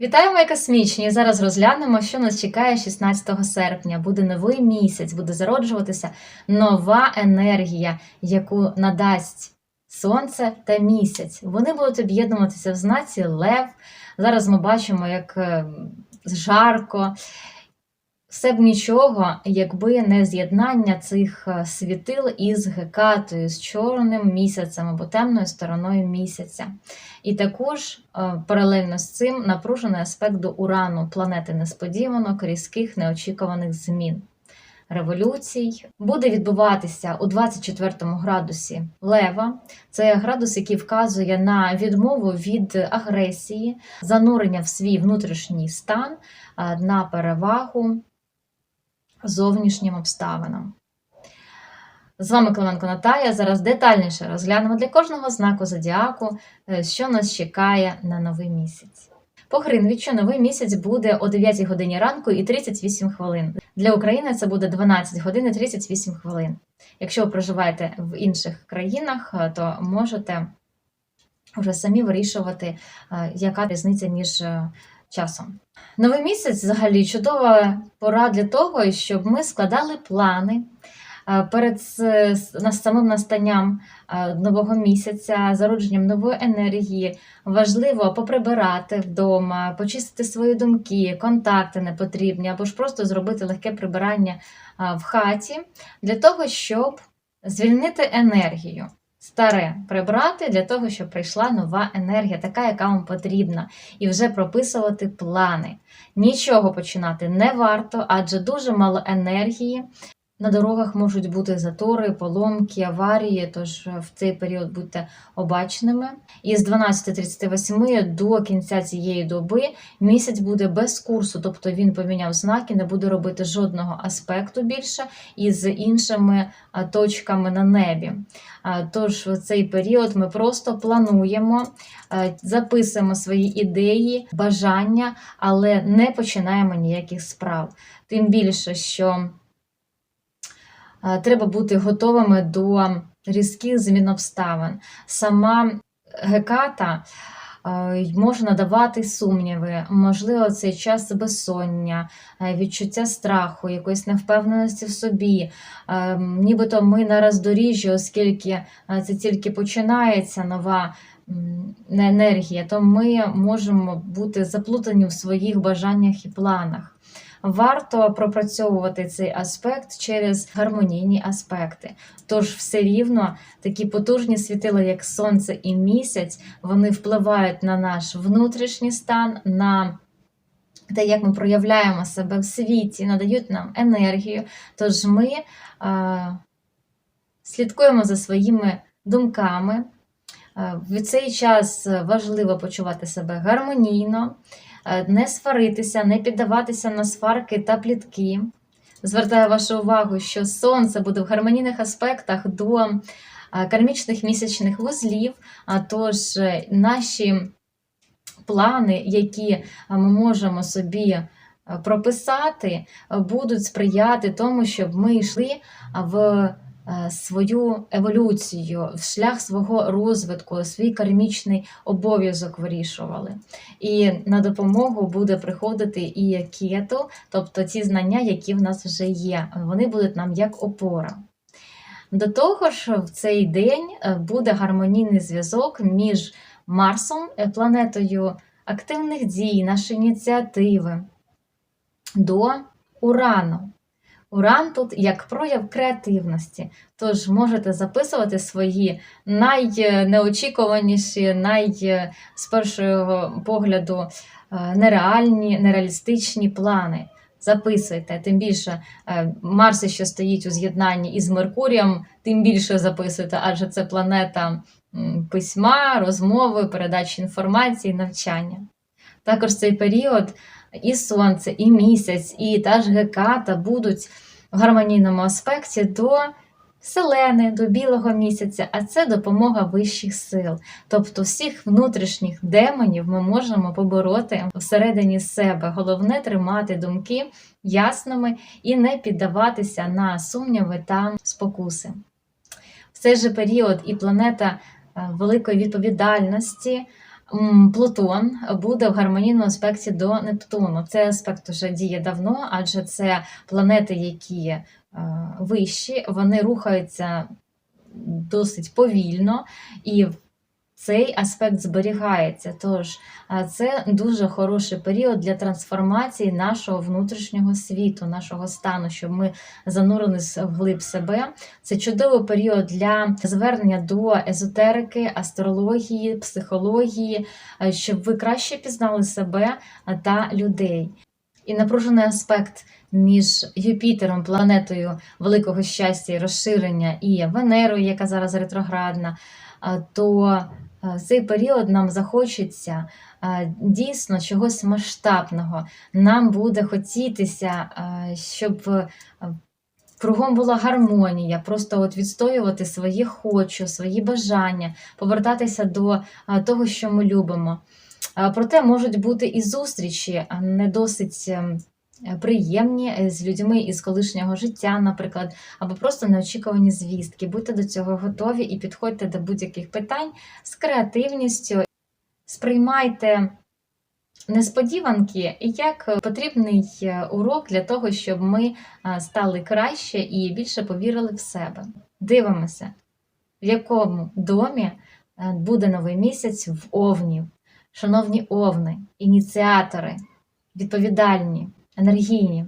Вітаю, мої космічні! Зараз розглянемо, що нас чекає 16 серпня. Буде новий місяць, буде зароджуватися нова енергія, яку надасть сонце та місяць. Вони будуть об'єднуватися в знаці Лев. Зараз ми бачимо, як е, жарко. Все б нічого, якби не з'єднання цих е, світил із гекатою, з чорним місяцем або темною стороною місяця. І також е, паралельно з цим напружений аспект до урану планети несподіванок, різких неочікуваних змін. Революцій буде відбуватися у 24 градусі Лева. Це градус, який вказує на відмову від агресії, занурення в свій внутрішній стан е, на перевагу зовнішнім обставинам. З вами Клименко Наталія. Зараз детальніше розглянемо для кожного знаку зодіаку, е, що нас чекає на новий місяць. По Гринвічу новий місяць буде о 9 годині ранку і 38 хвилин. Для України це буде 12 годин і 38 хвилин. Якщо ви проживаєте в інших країнах, е, то можете вже самі вирішувати, е, яка різниця між часом. Новий місяць взагалі чудова пора для того, щоб ми складали плани. е, Перед самим настанням е, нового місяця, зародженням нової енергії, важливо поприбирати вдома, почистити свої думки, контакти непотрібні, або ж просто зробити легке прибирання в хаті для того, щоб звільнити енергію. Старе прибрати для того, щоб прийшла нова енергія, така, яка вам потрібна, і вже прописувати плани. Нічого починати не варто, адже дуже мало енергії. На дорогах можуть бути затори, поломки, аварії, тож в цей період будьте обачними. І з 12.38 до кінця цієї доби місяць буде без курсу, тобто він поміняв знаки, не буде робити жодного аспекту більше із іншими точками на небі. Тож в цей період ми просто плануємо, записуємо свої ідеї, бажання, але не починаємо ніяких справ. Тим більше, що треба бути готовими до різких змін обставин. Сама геката може надавати сумніви, можливо, цей час безсоння, відчуття страху, якоїсь невпевненості в собі. Нібито ми на роздоріжжі, оскільки це тільки починається нова енергія, то ми можемо бути заплутані в своїх бажаннях і планах. Варто пропрацьовувати цей аспект через гармонійні аспекти. Тож все рівно такі потужні світила, як сонце і місяць, вони впливають на наш внутрішній стан, на те, як ми проявляємо себе в світі, надають нам енергію. Тож ми е, слідкуємо за своїми думками. Е, В цей час важливо почувати себе гармонійно, не сваритися, не піддаватися на сварки та плітки. Звертаю вашу увагу, що сонце буде в гармонійних аспектах до е, кармічних місячних вузлів, а тож е, наші плани, які е, ми можемо собі е, прописати, е, будуть сприяти тому, щоб ми йшли е, в е, свою еволюцію, шлях свого розвитку, свій кармічний обов'язок вирішували. І на допомогу буде приходити і кету, тобто ті знання, які в нас вже є. Вони будуть нам як опора. До того ж, в цей день е, буде гармонійний зв'язок між Марсом, е, планетою активних дій, нашої ініціативи, до Урану. Уран тут як прояв креативності. Тож можете записувати свої найнеочікуваніші, най е, з першого погляду е, нереальні, нереалістичні плани. Записуйте, тим більше е, Марс, що стоїть у з'єднанні із Меркурієм, тим більше записуйте, адже це планета письма, розмови, передачі інформації, навчання. Також цей період і сонце, і місяць, і та ж геката будуть в гармонійному аспекті до Селени, до білого місяця, а це допомога вищих сил. Тобто всіх внутрішніх демонів ми можемо побороти всередині себе. Головне тримати думки ясними і не піддаватися на сумніви та спокуси. В цей же період і планета е, великої відповідальності Плутон буде в гармонійному аспекті до Нептуну. Цей аспект вже діє давно, адже це планети, які е, вищі, вони рухаються досить повільно, і цей аспект зберігається. Тож це дуже хороший період для трансформації нашого внутрішнього світу, нашого стану, щоб ми занурились вглиб себе. Це чудовий період для звернення до езотерики, астрології, психології, щоб ви краще пізнали себе та людей. І напружений аспект між Юпітером, планетою великого щастя і розширення, і Венерою, яка зараз ретроградна, то в цей період нам захочеться дійсно чогось масштабного. Нам буде хотітися, щоб кругом була гармонія, просто от відстоювати свої хочу, свої бажання, повертатися до того, що ми любимо. Проте можуть бути і зустрічі не досить ем, приємні е, з людьми із колишнього життя, наприклад, або просто неочікувані звістки. Будьте до цього готові і підходьте до будь-яких питань з креативністю. Сприймайте несподіванки як потрібний е, урок для того, щоб ми е, стали краще і більше повірили в себе. Дивимося, в якому домі е, буде новий місяць в Овнів. Шановні овни, ініціатори, відповідальні, енергійні.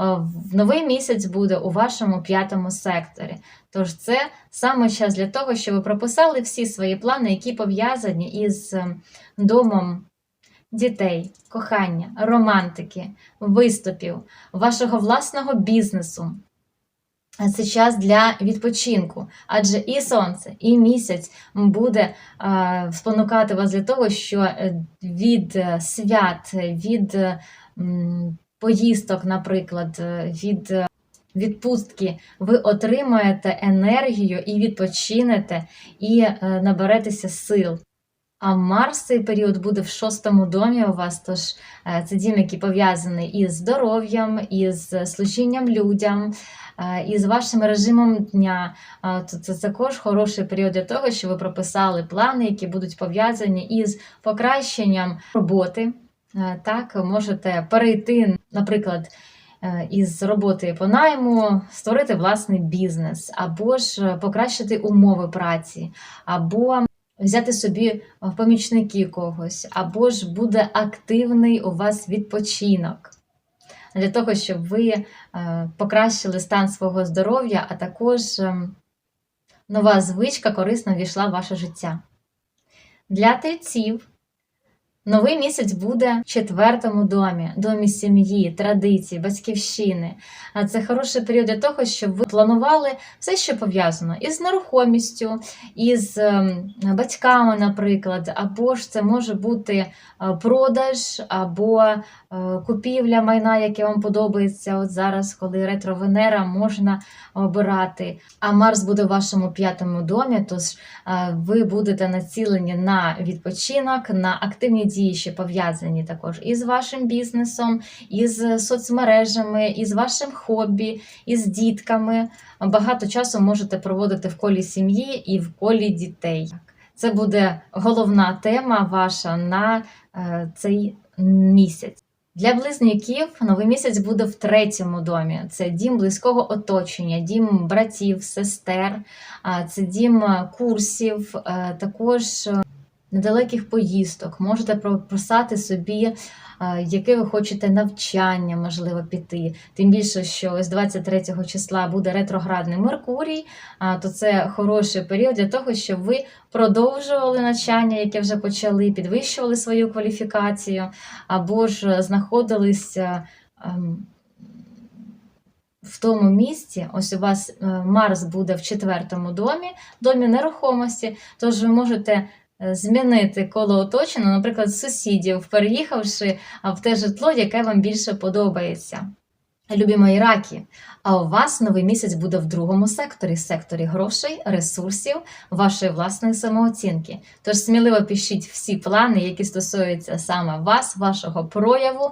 Е, новий місяць буде у вашому п'ятому секторі. Тож це саме час для того, щоб ви прописали всі свої плани, які пов'язані із е, домом дітей, кохання, романтики, виступів, вашого власного бізнесу. Це час для відпочинку, адже і сонце, і місяць буде е, спонукати вас для того, що від свят, від поїздок, наприклад, е, від е, відпустки ви отримаєте енергію і відпочинете, і е, наберетеся сил. А Марс цей період буде в шостому домі у вас, тож це дім, який пов'язаний із здоров'ям, із служінням людям, із вашим режимом дня. То це також хороший період для того, щоб ви прописали плани, які будуть пов'язані із покращенням роботи. Е, Так, можете перейти, наприклад, е, із роботи по найму, створити власний бізнес, або ж е, покращити умови праці, або взяти собі помічники когось, або ж буде активний у вас відпочинок. Для того, щоб ви покращили стан свого здоров'я, а також нова звичка корисно війшла в ваше життя. Для тельців новий місяць буде в четвертому домі, домі сім'ї, традицій, батьківщини. А це хороший період для того, щоб ви планували все, що пов'язано із нерухомістю, із ем, батьками, наприклад, або ж це може бути е, продаж, або е, купівля майна, яке вам подобається. От зараз, коли ретро-Венера можна обирати. А Марс буде в вашому п'ятому домі, тож е, ви будете націлені на відпочинок, на активні дії, що пов'язані також із вашим бізнесом, із соцмережами, із вашим хобі, із дітками. Багато часу можете проводити в колі сім'ї і в колі дітей. Це буде головна тема ваша на е, цей місяць. Для близнюків новий місяць буде в третьому домі. Це дім близького оточення, дім братів, сестер, це дім курсів, е, також недалеких поїздок. Можете прописати собі, е, яке ви хочете навчання, можливо, піти. Тим більше, що з 23 числа буде ретроградний Меркурій, то це хороший період для того, щоб ви продовжували навчання, яке вже почали, підвищували свою кваліфікацію, або ж знаходилися. ем, В тому місці, ось у вас е, Марс буде в четвертому домі, домі нерухомості, тож ви можете е, змінити коло оточення, наприклад, сусідів, переїхавши в те житло, яке вам більше подобається. Любі мої раки, а у вас новий місяць буде в другому секторі секторі грошей, ресурсів, вашої власної самооцінки. Тож сміливо пишіть всі плани, які стосуються саме вас, вашого прояву,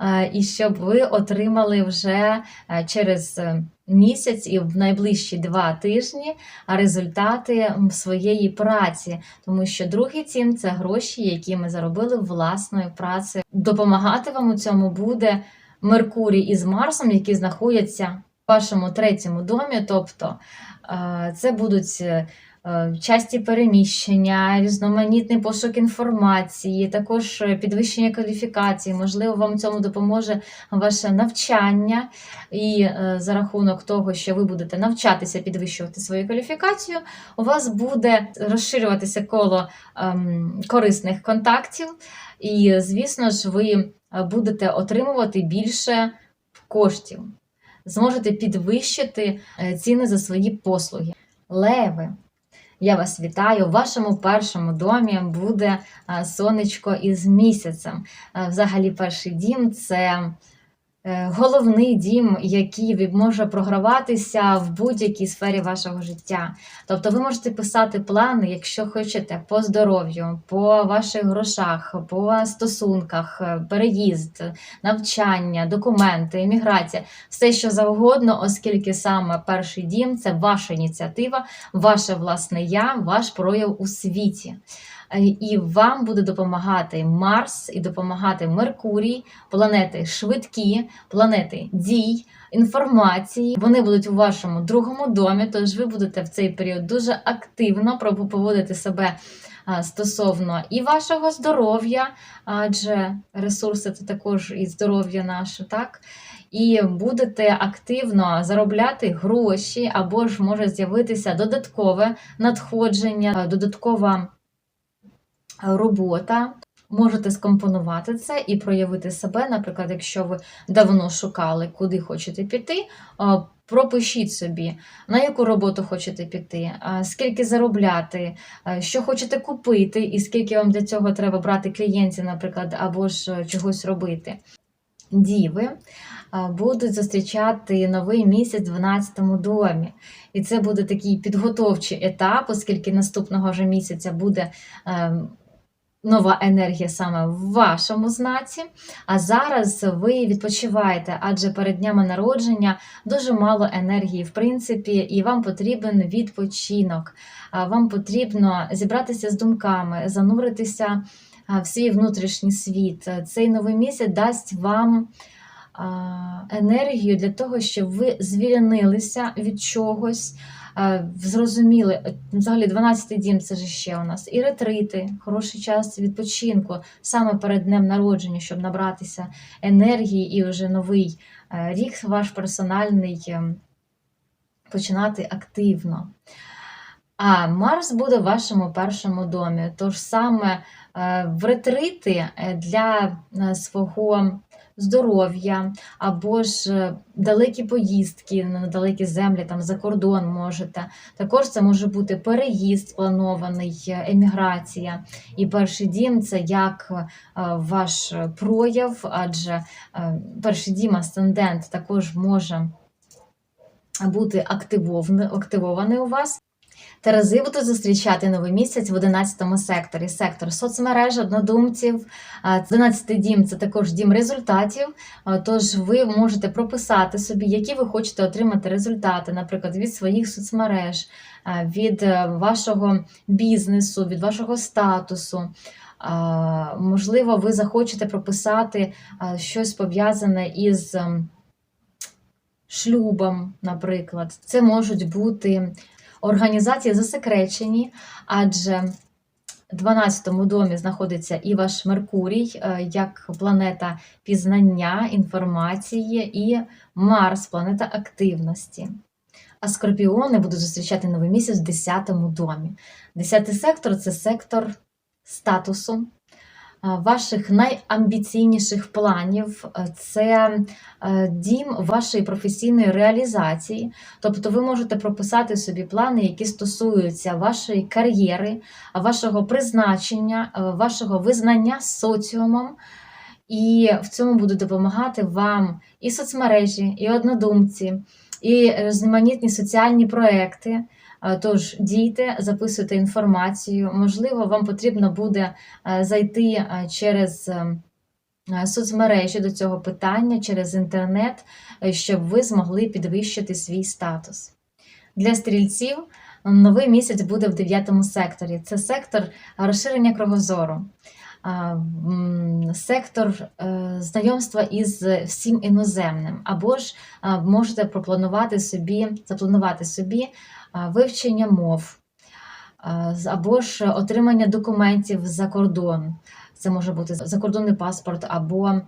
е, і щоб ви отримали вже е, через е, місяць і в найближчі два тижні результати своєї праці, тому що другий цін це гроші, які ми заробили власною працею. Допомагати вам у цьому буде. Меркурій із Марсом, які знаходяться в вашому третьому домі, тобто е, це будуть е, часті переміщення, різноманітний пошук інформації, також підвищення кваліфікації. Можливо, вам цьому допоможе ваше навчання, і е, за рахунок того, що ви будете навчатися підвищувати свою кваліфікацію, у вас буде розширюватися коло ем, корисних контактів, і, звісно ж, ви будете отримувати більше коштів, зможете підвищити е, ціни за свої послуги. Леви, я вас вітаю. У вашому першому домі буде е, сонечко із місяцем. Е, Взагалі, перший дім це е, головний дім, який може програватися в будь-якій сфері вашого життя. Тобто ви можете писати плани, якщо хочете, по здоров'ю, по ваших грошах, по стосунках, е, переїзд, навчання, документи, еміграція, все що завгодно, оскільки саме перший дім це ваша ініціатива, ваше власне я, ваш прояв у світі. Е, І вам буде допомагати Марс і допомагати Меркурій, планети швидкі, планети дій, інформації. Вони будуть у вашому другому домі, тож ви будете в цей період дуже активно поводити себе стосовно і вашого здоров'я, адже ресурси це також і здоров'я наше, так? І будете активно заробляти гроші, або ж може з'явитися додаткове надходження, додаткова робота. Можете скомпонувати це і проявити себе. Наприклад, якщо ви давно шукали, куди хочете піти, пропишіть собі, на яку роботу хочете піти, скільки заробляти, що хочете купити, і скільки вам для цього треба брати клієнтів, наприклад, або ж е, чогось робити. Діви будуть зустрічати новий місяць в 12 домі. І це буде такий підготовчий етап, оскільки наступного вже місяця буде. Нова енергія саме в вашому знаці. А зараз ви відпочиваєте, адже перед днями народження дуже мало енергії, в принципі, і вам потрібен відпочинок. Вам потрібно зібратися з думками, зануритися в свій внутрішній світ. Цей новий місяць дасть вам. Енергію для того, щоб ви звільнилися від чогось, зрозуміли, е, взагалі 12-й дім це ж ще у нас і ретрити, хороший час відпочинку саме перед днем народження, щоб набратися енергії і вже новий е, рік ваш персональний е, починати активно. А Марс буде в вашому першому домі. Тож саме е, в ретрити е, для е, свого здоров'я, або ж е, далекі поїздки на далекі землі, там за кордон можете. Також це може бути переїзд планований, е, еміграція. І перший дім це як е, ваш прояв, адже перший дім асцендент також може бути активований у вас. Терези будуть зустрічати новий місяць в 11 секторі. Сектор соцмереж, однодумців. 12 дім це також дім результатів. Тож ви можете прописати собі, які ви хочете отримати результати, наприклад, від своїх соцмереж, від е, вашого бізнесу, від вашого статусу. Можливо, ви захочете прописати щось пов'язане із ем, шлюбом, наприклад. Це можуть бути організації засекречені, адже в 12-му домі знаходиться і ваш Меркурій, е, як планета пізнання, інформації, і Марс, планета активності. А скорпіони будуть зустрічати новий місяць в 10-му домі. 10-й сектор це сектор статусу, ваших найамбіційніших планів, е, це е, дім вашої професійної реалізації. Тобто ви можете прописати собі плани, які стосуються вашої кар'єри, вашого призначення, е, вашого визнання соціумом. І в цьому будуть допомагати вам і соцмережі, і однодумці, і різноманітні соціальні проекти. Е, Тож дійте, записуйте інформацію. Можливо, вам потрібно буде е, зайти е, через соцмережі до цього питання, через інтернет, щоб ви змогли підвищити свій статус. Для стрільців новий місяць буде в дев'ятому секторі. Це сектор розширення м, Сектор знайомства із всім іноземним, або ж можете пропланувати собі, запланувати собі вивчення мов, або ж отримання документів за кордон. Це може бути закордонний паспорт або е,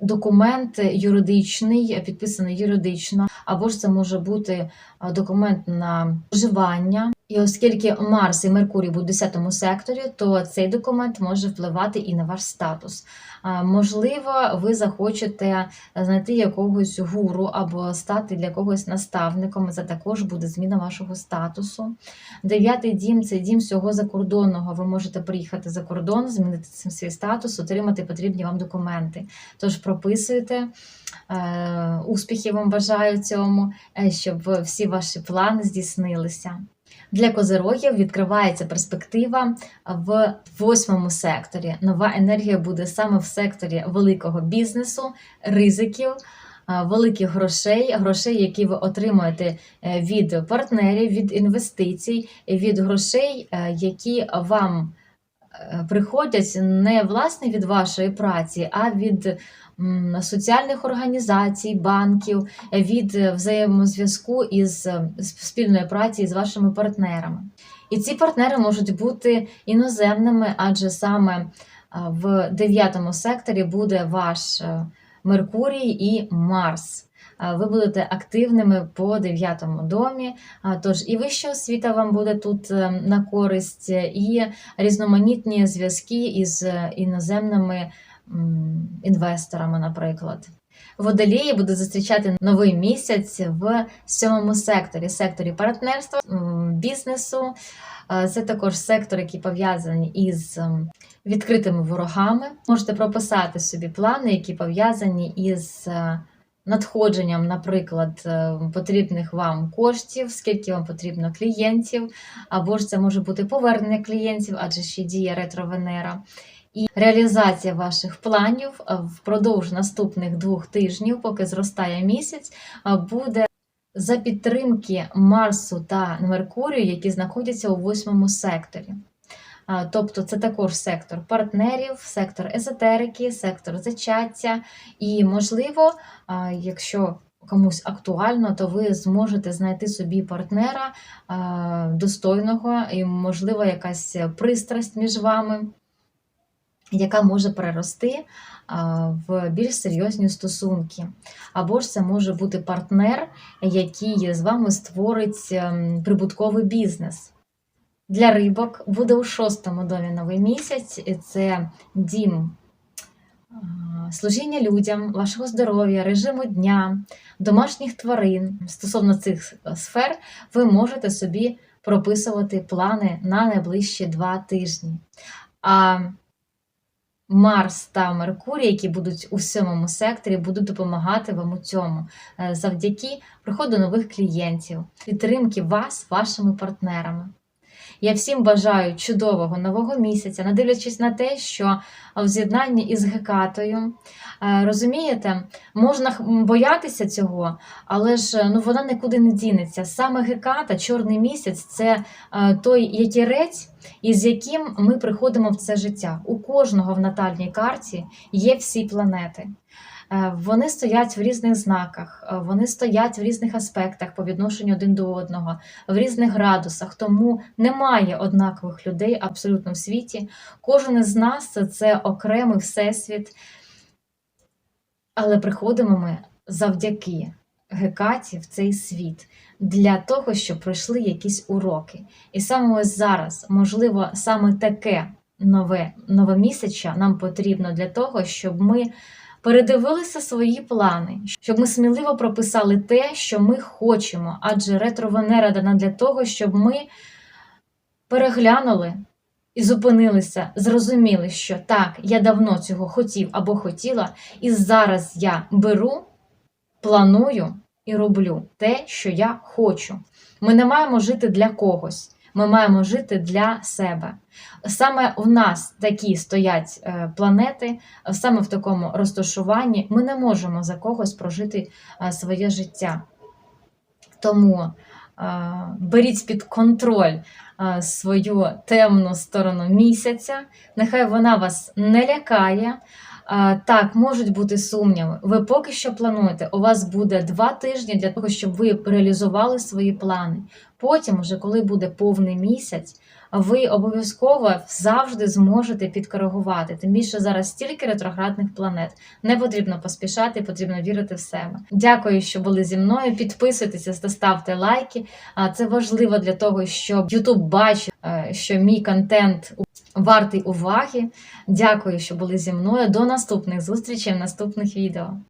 документ юридичний, підписаний юридично, або ж це може бути документ на вживання. І оскільки Марс і Меркурій будуть в 10 секторі, то цей документ може впливати і на ваш статус. Можливо, ви захочете знайти якогось гуру або стати для когось наставником. Це також буде зміна вашого статусу. Дев'ятий дім це дім всього закордонного. Ви можете приїхати за кордон, змінити цим свій статус, отримати потрібні вам документи. Тож прописуйте. Е, Успіхів вам бажаю цьому, е, щоб всі ваші плани здійснилися. Для козирогів відкривається перспектива в восьмому секторі. Нова енергія буде саме в секторі великого бізнесу, ризиків, великих грошей, грошей, які ви отримуєте е, від партнерів, від інвестицій, від грошей, е, які вам е, приходять не власне від вашої праці, а від соціальних організацій, банків, від е, взаємозв'язку із е, спільної праці з вашими партнерами. І ці партнери можуть бути іноземними, адже саме в дев'ятому секторі буде ваш е, Меркурій і Марс. Ви будете активними по дев'ятому домі, тож і вища освіта вам буде тут е, на користь, і різноманітні зв'язки із е, іноземними інвесторами, наприклад. Водолії буде зустрічати новий місяць в сьомому секторі, секторі партнерства, бізнесу. Це також сектор, який пов'язаний із відкритими ворогами. Можете прописати собі плани, які пов'язані із е, надходженням, наприклад, е, потрібних вам коштів, скільки вам потрібно клієнтів, або ж це може бути повернення клієнтів, адже ще діє ретро-Венера. І реалізація ваших планів е, впродовж наступних двох тижнів, поки зростає місяць, е, буде за підтримки Марсу та Меркурію, які знаходяться у восьмому секторі. Тобто це також сектор партнерів, сектор езотерики, сектор зачаття. І, можливо, якщо комусь актуально, то ви зможете знайти собі партнера достойного і, можливо, якась пристрасть між вами, яка може перерости в більш серйозні стосунки. Або ж це може бути партнер, який з вами створить ем, прибутковий бізнес. Для рибок буде у шостому домі новий місяць, і це дім служіння людям, вашого здоров'я, режиму дня, домашніх тварин. Стосовно цих сфер, ви можете собі прописувати плани на найближчі два тижні. А Марс та Меркурій, які будуть у сьомому секторі, будуть допомагати вам у цьому е, завдяки приходу нових клієнтів, підтримки вас, вашими партнерами. Я всім бажаю чудового нового місяця, не дивлячись на те, що в з'єднанні із Гекатою, е, розумієте, можна боятися цього, але ж е, ну, вона нікуди не дінеться. Саме Геката, чорний місяць це е, той якірець, із яким ми приходимо в це життя. У кожного в натальній карті є всі планети. Е, Вони стоять в різних знаках, е, вони стоять в різних аспектах по відношенню один до одного, в різних градусах. Тому немає однакових людей абсолютно в світі. Кожен із нас це- окремий всесвіт, але приходимо ми завдяки Гекаті в цей світ для того, щоб пройшли якісь уроки. І саме ось зараз, можливо, саме таке нове новомісяча нам потрібно для того, щоб ми передивилися свої плани, щоб ми сміливо прописали те, що ми хочемо, адже ретро Венера дана для того, щоб ми переглянули і зупинилися, зрозуміли, що так, я давно цього хотів або хотіла, і зараз я беру, планую і роблю те, що я хочу. Ми не маємо жити для когось. Ми маємо жити для себе. Саме у нас такі стоять е, планети, саме в такому розташуванні ми не можемо за когось прожити е, своє життя. Тому е, беріть під контроль свою темну сторону місяця. Нехай вона вас не лякає. Так, можуть бути сумніви. Ви поки що плануєте, у вас буде два тижні для того, щоб ви реалізували свої плани. Потім, уже коли буде повний місяць, ви обов'язково завжди зможете підкоригувати. Тим більше зараз стільки ретроградних планет. Не потрібно поспішати, потрібно вірити в себе. Дякую, що були зі мною. Підписуйтеся, та ставте лайки. Це важливо для того, щоб YouTube бачив, е, що мій контент вартий уваги. Дякую, що були зі мною. До наступних зустрічей в наступних відео.